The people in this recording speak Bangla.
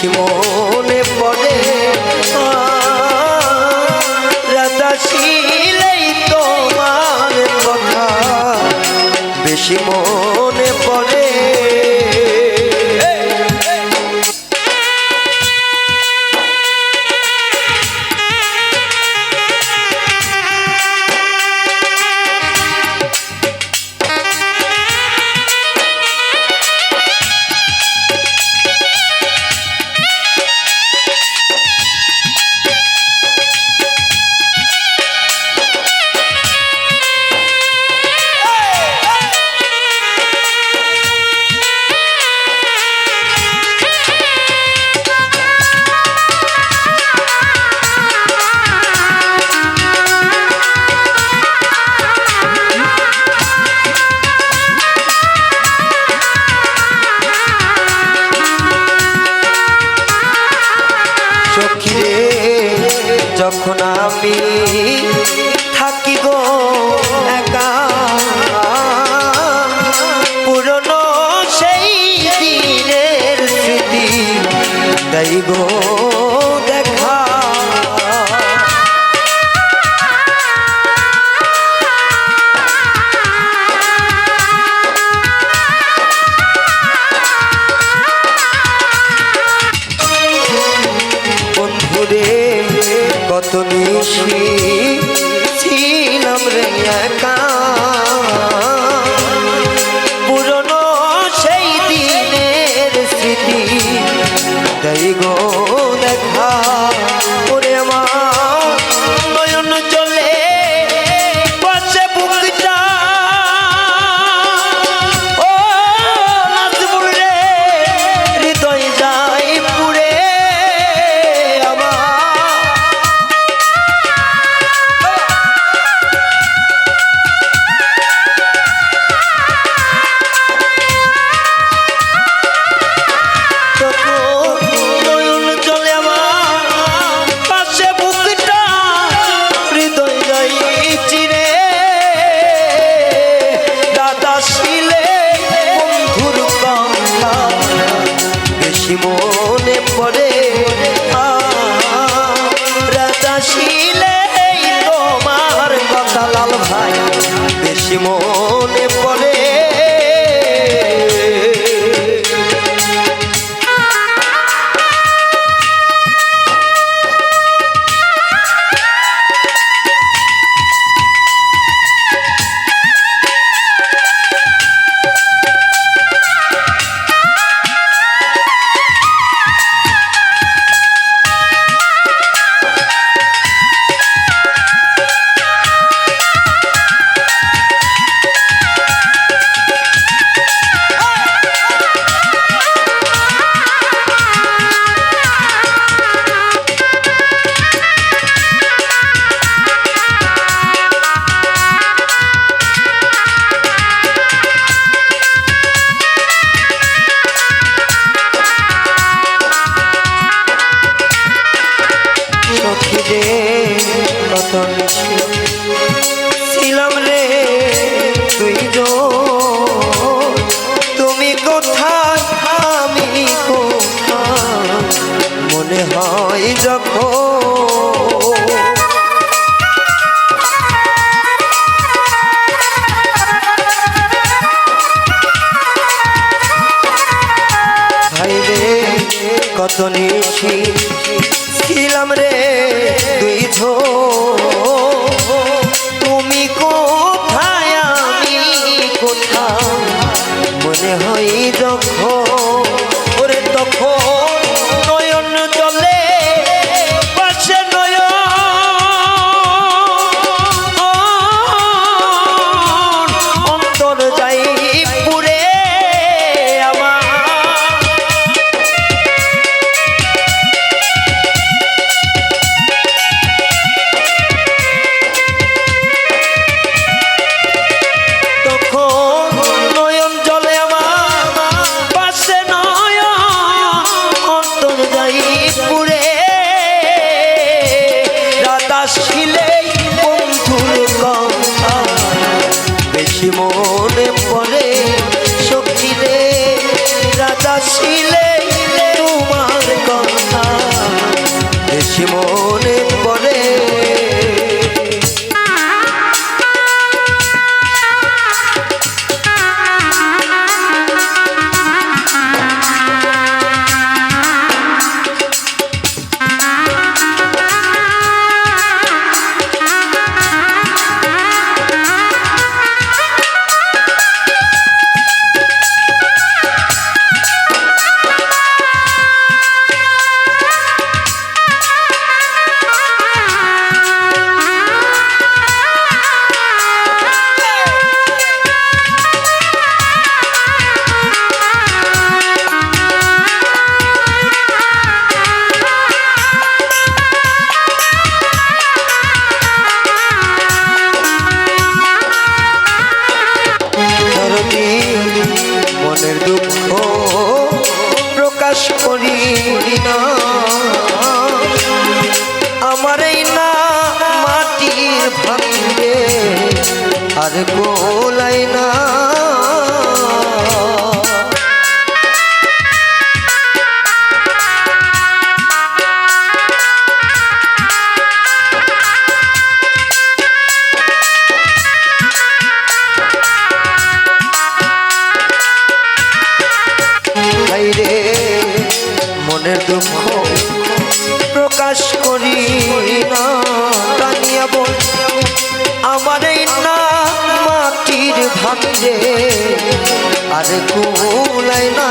বেশি মনে পড়ে। রাধা শিলেই তোমার কথা। বেশি মনে এত নিশি। দেখি মনে পড়ে। রাজা শিলে তোমার কথা লাল ভাই বেশি মনে আর কোলাই না। ভাঙে আর কুলাই না